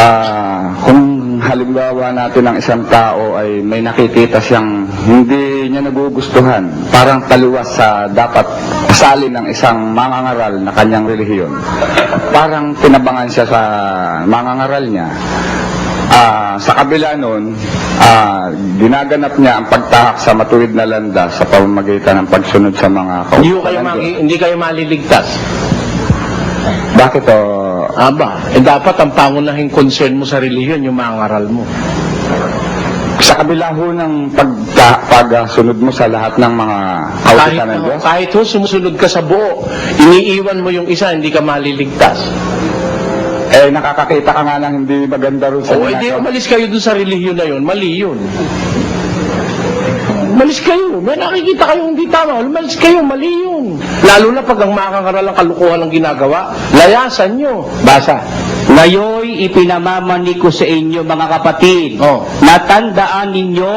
Ah, kung halimbawa natin ang isang tao ay may nakikita siyang hindi niya nagugustuhan, parang taluwas sa dapat asalin ng isang mangangaral na kanyang relihiyon. Parang tinabangan siya sa mangangaral niya. Ah, sa kabila nun, ah, ginaganap niya ang pagtahak sa matuwid na landas sa pamamagitan ng pagsunod sa mga Hindi kayo, hindi kayo maliligtas. Bakit o? Aba, eh dapat ang pangunahing concern mo sa relihiyon, yung mangaral mo. Sa kabila ho ng pagka, pagsunod mo sa lahat ng mga kautusan ng Diyos, kahit ho sumusunod ka sa buo, iniiwan mo yung isa, hindi ka maliligtas. eh nakakakita ka nga ng hindi maganda rin sa O hindi, ginagawa. umalis kayo dun sa relihiyon na yun, mali yun. Umalis kayo. May nakikita kayong hindi tama. Umalis kayo, mali yun. Lalo na pag ang makakaral ang kalukuhan ng ginagawa, layasan nyo. Basa. Ngayoy ipinamamani ko sa inyo mga kapatid, Oh. natandaan ninyo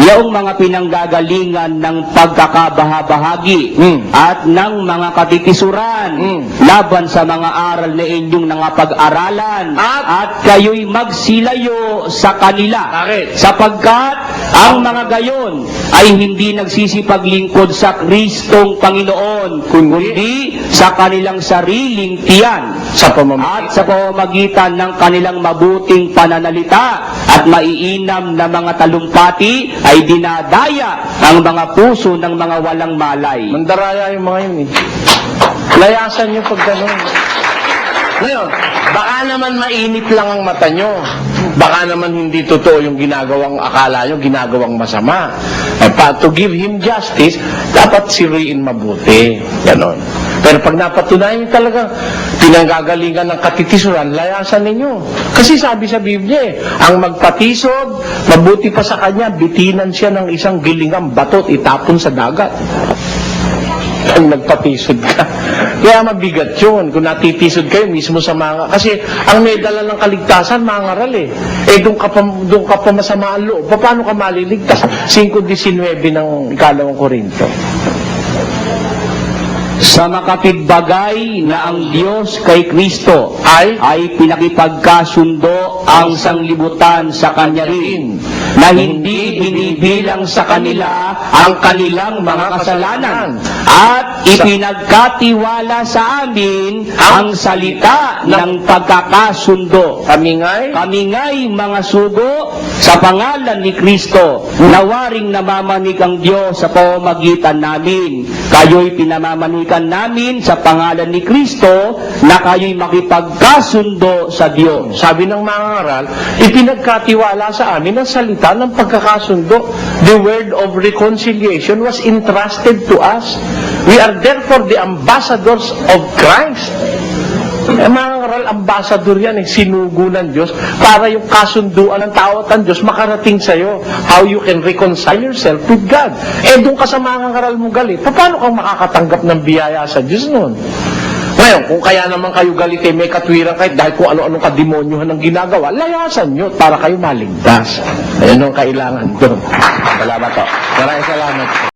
yung mga pinanggagalingan ng pagkakabahabahagi Mm. at ng mga katitisuran Mm. laban sa mga aral na inyong pag-aralan At- at kayo'y magsilayo sa kanila Bakit? sapagkat ang mga gayon ay hindi nagsisipaglingkod sa Kristong Panginoon kundi sa kanilang sariling tiyan Sa at pamamagitan. sa pamamagitan ng kanilang mabuting pananalita at maiinam na mga talumpati ay dinadaya ang mga puso ng mga walang malay. Mandaraya yung mga yun eh. Layasan nyo pag gano'n. Ngayon, baka naman mainit lang ang mata nyo. Baka naman hindi totoo yung ginagawang akala nyo, ginagawang masama. Eh, pa, to give him justice, dapat siriin mabuti. Ganon. Pero pag napatunayan talaga, pinanggagalingan ng katitisuran, layasan ninyo. Kasi sabi sa Biblia eh, ang magpatisod, mabuti pa sa kanya, bitinan siya ng isang gilingang batot, itapon sa dagat ang nagpatisod ka. Kaya mabigat yun kung natitisod kayo mismo sa mga... Kasi ang may dala ng kaligtasan, mangaral eh. Eh, doon ka pa, doon ka pa masama ang loob. Paano ka maliligtas? 5.19 ng ikalawang Korinto. Sa makapigbagay na ang Diyos kay Kristo Ay? ay pinakipagkasundo ang sanglibutan sa Kanya rin na hindi binibilang sa kanila ang kanilang mga kasalanan at ipinagkatiwala sa amin ang salita ng pagkakasundo. Kami nga'y Kami nga'y mga sugo sa pangalan ni Kristo, nawaring namamanik ang Diyos sa pamamagitan namin. Kayo'y pinamamanikan namin sa pangalan ni Kristo na kayo'y makipagkasundo sa Diyos. Sabi ng mga ngaral, ipinagkatiwala sa amin ang salita ng pagkakasundo. The word of reconciliation was entrusted to us. We are therefore the ambassadors of Christ. Eh, mga ambassador yan eh, sinugo ng Diyos para yung kasunduan ng tao at ng Diyos makarating sa'yo. How you can reconcile yourself with God. Eh, doon ka sa mga ngaral mo galit, paano kang makakatanggap ng biyaya sa Diyos noon? Ngayon, kung kaya naman kayo galit eh, may katwiran kayo dahil kung ano-anong kademonyohan ang ginagawa, layasan nyo para kayo maligtas. Ayan ang kailangan doon. salamat po. Maraming salamat.